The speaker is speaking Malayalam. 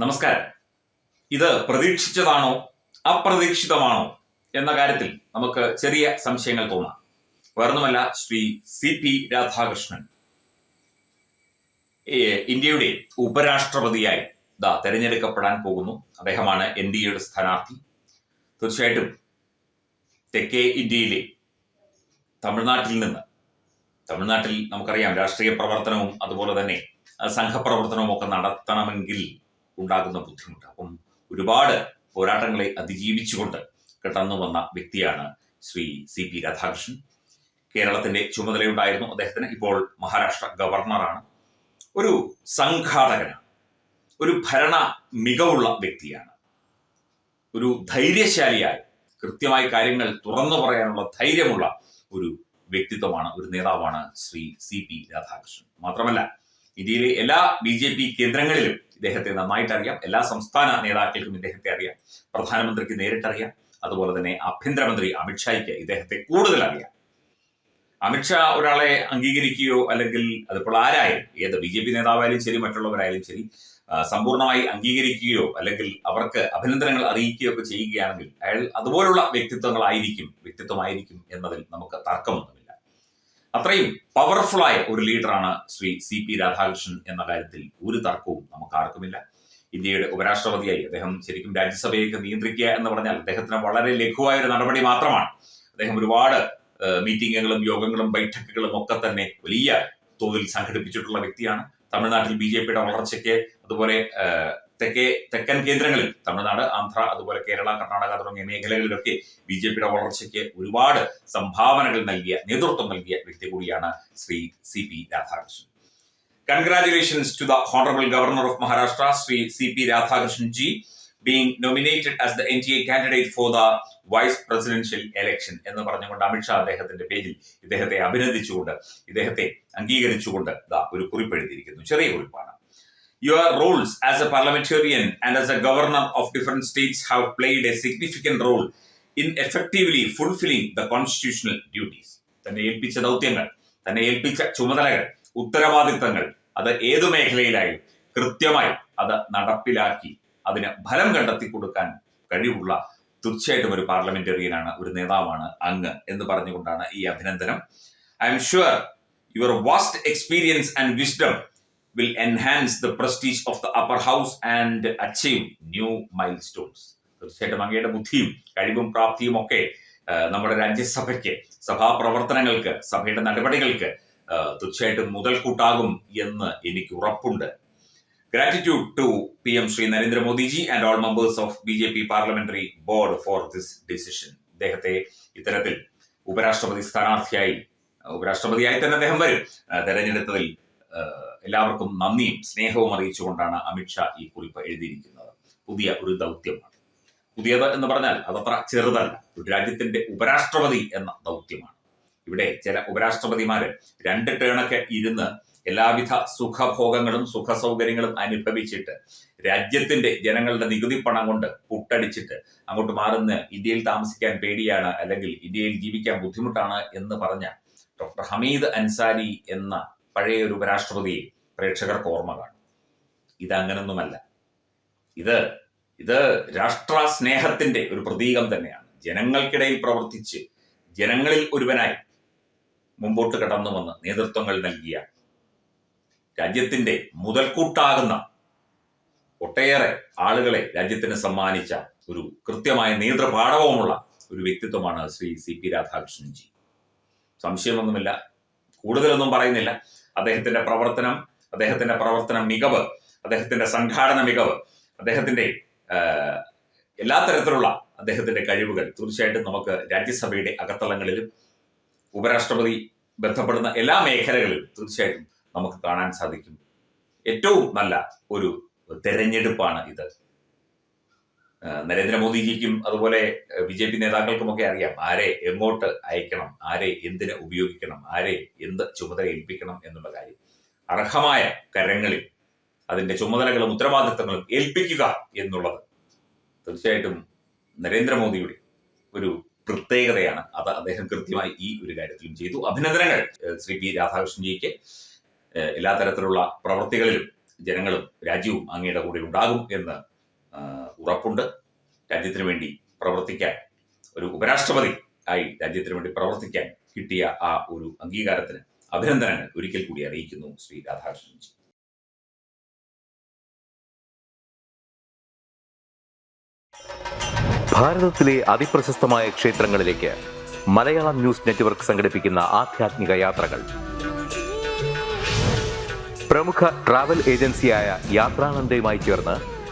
നമസ്കാരം. ഇത് പ്രതീക്ഷിച്ചതാണോ അപ്രതീക്ഷിതമാണോ എന്ന കാര്യത്തിൽ നമുക്ക് ചെറിയ സംശയങ്ങൾ തോന്നാം. വേറൊന്നുമല്ല ശ്രീ സി പി രാധാകൃഷ്ണൻ. ഇന്ത്യയുടെ ഉപരാഷ്ട്രപതിയായി ദാ തെരഞ്ഞെടുക്കപ്പെടാൻ പോകുന്നു. അദ്ദേഹമാണ് എൻ ഡി എയുടെ സ്ഥാനാർത്ഥി. തീർച്ചയായിട്ടും തെക്കേ ഇന്ത്യയിലെ തമിഴ്നാട്ടിൽ നിന്ന് തമിഴ്നാട്ടിൽ നമുക്കറിയാം രാഷ്ട്രീയ പ്രവർത്തനവും അതുപോലെ തന്നെ സംഘപ്രവർത്തനവും ഒക്കെ നടത്തണമെങ്കിൽ ഉണ്ടാകുന്ന ബുദ്ധിമുട്ട്. അപ്പം ഒരുപാട് പോരാട്ടങ്ങളെ അതിജീവിച്ചുകൊണ്ട് കടന്നു വന്ന വ്യക്തിയാണ് ശ്രീ സി പി രാധാകൃഷ്ണൻ. കേരളത്തിന്റെ ചുമതലയുണ്ടായിരുന്നു അദ്ദേഹത്തിന്. ഇപ്പോൾ മഹാരാഷ്ട്ര ഗവർണറാണ്. ഒരു സംഘാടകനാണ്. ഒരു ഭരണ മികവുള്ള വ്യക്തിയാണ്. ഒരു ധൈര്യശാലിയായ കൃത്യമായി കാര്യങ്ങൾ തുറന്നു പറയാനുള്ള ധൈര്യമുള്ള ഒരു വ്യക്തിത്വമാണ് ഒരു നേതാവാണ് ശ്രീ സി പി രാധാകൃഷ്ണൻ. മാത്രമല്ല ഇന്ത്യയിലെ എല്ലാ ബി ജെ പി കേന്ദ്രങ്ങളിലും ഇദ്ദേഹത്തെ നന്നായിട്ട് അറിയാം എല്ലാ സംസ്ഥാന നേതാക്കൾക്കും ഇദ്ദേഹത്തെ അറിയാം. പ്രധാനമന്ത്രിക്ക് നേരിട്ടറിയാം. അതുപോലെ തന്നെ ആഭ്യന്തരമന്ത്രി അമിത്ഷായ്ക്ക് ഇദ്ദേഹത്തെ കൂടുതൽ അറിയാം അമിത്ഷാ ഒരാളെ അംഗീകരിക്കുകയോ അല്ലെങ്കിൽ അതിപ്പോൾ ആരായാലും ഏത് ബി ജെ പി നേതാവായാലും ശരി മറ്റുള്ളവരായാലും ശരി സമ്പൂർണമായി അംഗീകരിക്കുകയോ അല്ലെങ്കിൽ അവർക്ക് അഭിനന്ദനങ്ങൾ അറിയിക്കുകയോ ഒക്കെ ചെയ്യുകയാണെങ്കിൽ അയാൾ അതുപോലുള്ള വ്യക്തിത്വങ്ങളായിരിക്കും വ്യക്തിത്വമായിരിക്കും എന്നതിൽ നമുക്ക് തർക്കമൊന്നുമില്ല. അത്രയും പവർഫുൾ പവർഫുള്ളായ ഒരു ലീഡറാണ് ശ്രീ സി പി രാധാകൃഷ്ണൻ എന്ന കാര്യത്തിൽ ഒരു തർക്കവും നമുക്ക് ആർക്കുമില്ല. ഇന്ത്യയുടെ ഉപരാഷ്ട്രപതിയായി അദ്ദേഹം ശരിക്കും രാജ്യസഭയൊക്കെ നിയന്ത്രിക്കുക എന്ന് പറഞ്ഞാൽ അദ്ദേഹത്തിന് വളരെ ലഘുവായ ഒരു നടപടി മാത്രമാണ്. അദ്ദേഹം ഒരുപാട് മീറ്റിങ്ങുകളും യോഗങ്ങളും ബൈഠക്കുകളും ഒക്കെ തന്നെ വലിയ തോതിൽ സംഘടിപ്പിച്ചിട്ടുള്ള വ്യക്തിയാണ്. തമിഴ്നാട്ടിൽ ബി ജെ പിയുടെ വളർച്ചയ്ക്ക് അതുപോലെ തെക്കേ തെക്കൻ കേന്ദ്രങ്ങളിൽ തമിഴ്നാട് ആന്ധ്ര അതുപോലെ കേരള കർണാടക തുടങ്ങിയ മേഖലകളിലൊക്കെ ബി ജെ പിയുടെ വളർച്ചയ്ക്ക് ഒരുപാട് സംഭാവനകൾ നൽകിയ നേതൃത്വം നൽകിയ വ്യക്തി കൂടിയാണ് Shri C P Radhakrishnan. Congratulations to the honourable governor of Maharashtra Shri C P Radhakrishnan ji being nominated as the N D A candidate for the vice presidential election എന്ന് പറഞ്ഞുകൊണ്ട് അമിത്ഷാ അദ്ദേഹത്തിന്റെ പേജിൽ ഇദ്ദേഹത്തെ അഭിനന്ദിച്ചുകൊണ്ട് ഇദ്ദേഹത്തെ അംഗീകരിച്ചുകൊണ്ട് ഒരു കുറിപ്പ് എഴുതിയിരിക്കുന്നു. ചെറിയ കുറിപ്പാണ്. Your roles as a parliamentarian and as a governor of different states have played a significant role in effectively fulfilling the constitutional duties. തന്നെ ഏൽപ്പിച്ച ദൗത്യങ്ങൾ തന്നെ ഏൽപ്പിച്ച ചുമതലകൾ ഉത്തരവാദിത്തങ്ങൾ അത് ഏതു മേഖലയിലായും കൃത്യമായി അത് നടപ്പിലാക്കി അതിന് ഫലം കണ്ടെത്തി കൊടുക്കാൻ കഴിവുള്ള തീർച്ചയായിട്ടും ഒരു പാർലമെന്റേറിയനാണ് ഒരു നേതാവാണ് അങ്ങ് എന്ന് പറഞ്ഞുകൊണ്ടാണ് ഈ അഭിനന്ദനം I am sure your vast experience and wisdom will enhance the prestige of the upper house and achieve new milestones. തീർച്ചയായിട്ടും അങ്ങയുടെ ബുദ്ധിയും കഴിവും പ്രാപ്തിയും ഒക്കെ നമ്മുടെ രാജ്യസഭയ്ക്ക് സഭാ പ്രവർത്തനങ്ങൾക്ക് സഭയുടെ നടപടികൾക്ക് തീർച്ചയായിട്ടും മുതൽക്കൂട്ടാകും എന്ന് എനിക്ക് ഉറപ്പുണ്ട്. Gratitude to P M Shri Narendra Modi ji and all members of B J P parliamentary board for this decision ഇദ്ദേഹത്തെ ഇത്തരത്തിൽ ഉപരാഷ്ട്രപതി സ്ഥാനാർത്ഥിയായി ഉപരാഷ്ട്രപതിയായി തന്നെ അദ്ദേഹം വരും. തെരഞ്ഞെടുത്തതിൽ എല്ലാവർക്കും നന്ദിയും സ്നേഹവും അറിയിച്ചുകൊണ്ടാണ് അമിത്ഷാ ഈ കുറിപ്പ് എഴുതിയിരിക്കുന്നത്. പുതിയ ഒരു ദൗത്യമാണ് പുതിയത് എന്ന് പറഞ്ഞാൽ അതത്ര ചെറുതല്ല. ഒരു രാജ്യത്തിന്റെ ഉപരാഷ്ട്രപതി എന്ന ദൗത്യമാണ്. ഇവിടെ ചില ഉപരാഷ്ട്രപതിമാര് രണ്ട് ടേണൊക്കെ ഇരുന്ന് എല്ലാവിധ സുഖഭോഗങ്ങളും സുഖ സൗകര്യങ്ങളും അനുഭവിച്ചിട്ട് രാജ്യത്തിന്റെ ജനങ്ങളുടെ നികുതി പണം കൊണ്ട് പുട്ടടിച്ചിട്ട് അങ്ങോട്ട് മാറുന്ന ഇന്ത്യയിൽ താമസിക്കാൻ പേടിയാണ് അല്ലെങ്കിൽ ഇന്ത്യയിൽ ജീവിക്കാൻ ബുദ്ധിമുട്ടാണ് എന്ന് പറഞ്ഞ ഡോക്ടർ ഹമീദ് അൻസാരി എന്ന പഴയ ഒരു ഉപരാഷ്ട്രപതി പ്രേക്ഷകർക്ക് ഓർമ്മ കാണും. ഇതങ്ങനൊന്നുമല്ല. ഇത് ഇത് രാഷ്ട്ര സ്നേഹത്തിന്റെ ഒരു പ്രതീകം തന്നെയാണ്. ജനങ്ങൾക്കിടയിൽ പ്രവർത്തിച്ച് ജനങ്ങളിൽ ഒരുവനായി മുമ്പോട്ട് കടന്നു വന്ന് നേതൃത്വങ്ങൾ നൽകിയ രാജ്യത്തിന്റെ മുതൽക്കൂട്ടാകുന്ന ഒട്ടേറെ ആളുകളെ രാജ്യത്തിന് സമ്മാനിച്ച ഒരു കൃത്യമായ നേതൃപാഠവുമുള്ള ഒരു വ്യക്തിത്വമാണ് ശ്രീ സി പി രാധാകൃഷ്ണൻജി. സംശയമൊന്നുമില്ല. കൂടുതലൊന്നും പറയുന്നില്ല. അദ്ദേഹത്തിന്റെ പ്രവർത്തനം അദ്ദേഹത്തിന്റെ പ്രവർത്തന മികവ് അദ്ദേഹത്തിന്റെ സംഘാടന മികവ് അദ്ദേഹത്തിന്റെ എല്ലാ തരത്തിലുള്ള അദ്ദേഹത്തിന്റെ കഴിവുകൾ തീർച്ചയായിട്ടും നമുക്ക് രാജ്യസഭയുടെ അകത്തളങ്ങളിലും ഉപരാഷ്ട്രപതി ബന്ധപ്പെടുന്ന എല്ലാ മേഖലകളിലും തീർച്ചയായിട്ടും നമുക്ക് കാണാൻ സാധിക്കും. ഏറ്റവും നല്ല ഒരു തെരഞ്ഞെടുപ്പാണ് ഇത്. നരേന്ദ്രമോദിജിക്കും അതുപോലെ ബി ജെ പി നേതാക്കൾക്കുമൊക്കെ അറിയാം ആരെ എങ്ങോട്ട് അയക്കണം ആരെ എന്തിന് ഉപയോഗിക്കണം ആരെ എന്ത് ചുമതല ഏൽപ്പിക്കണം എന്നുള്ള കാര്യം. അർഹമായ കരങ്ങളിൽ അതിന്റെ ചുമതലകളും ഉത്തരവാദിത്തങ്ങളും ഏൽപ്പിക്കുക എന്നുള്ളത് തീർച്ചയായിട്ടും നരേന്ദ്രമോദിയുടെ ഒരു പ്രത്യേകതയാണ്. അത് അദ്ദേഹം കൃത്യമായി ഈ ഒരു കാര്യത്തിലും ചെയ്തു. അഭിനന്ദനങ്ങൾ ശ്രീ പി രാധാകൃഷ്ണൻജിക്ക്. എല്ലാ തരത്തിലുള്ള പ്രവൃത്തികളിലും ജനങ്ങളും രാജ്യവും അങ്ങയുടെ കൂടെ ഉണ്ടാകും എന്ന് ഉറപ്പുണ്ട്. രാജ്യത്തിന് വേണ്ടി പ്രവർത്തിക്കാൻ ഒരു ഉപരാഷ്ട്രപതി ആയി രാജ്യത്തിന് വേണ്ടി പ്രവർത്തിക്കാൻ കിട്ടിയ ആ ഒരു അംഗീകാരത്തിന് അഭിനന്ദനങ്ങൾ ഒരിക്കൽ കൂടി അറിയിക്കുന്നു ശ്രീ രാധാകൃഷ്ണൻ ജി ഭാരതത്തിലെ അതിപ്രശസ്തമായ ക്ഷേത്രങ്ങളിലേക്ക് മലയാളം ന്യൂസ് നെറ്റ്വർക്ക് സംഘടിപ്പിക്കുന്ന ആധ്യാത്മിക യാത്രകൾ. പ്രമുഖ ട്രാവൽ ഏജൻസിയായ യാത്രാനന്ദയുമായി ചേർന്ന്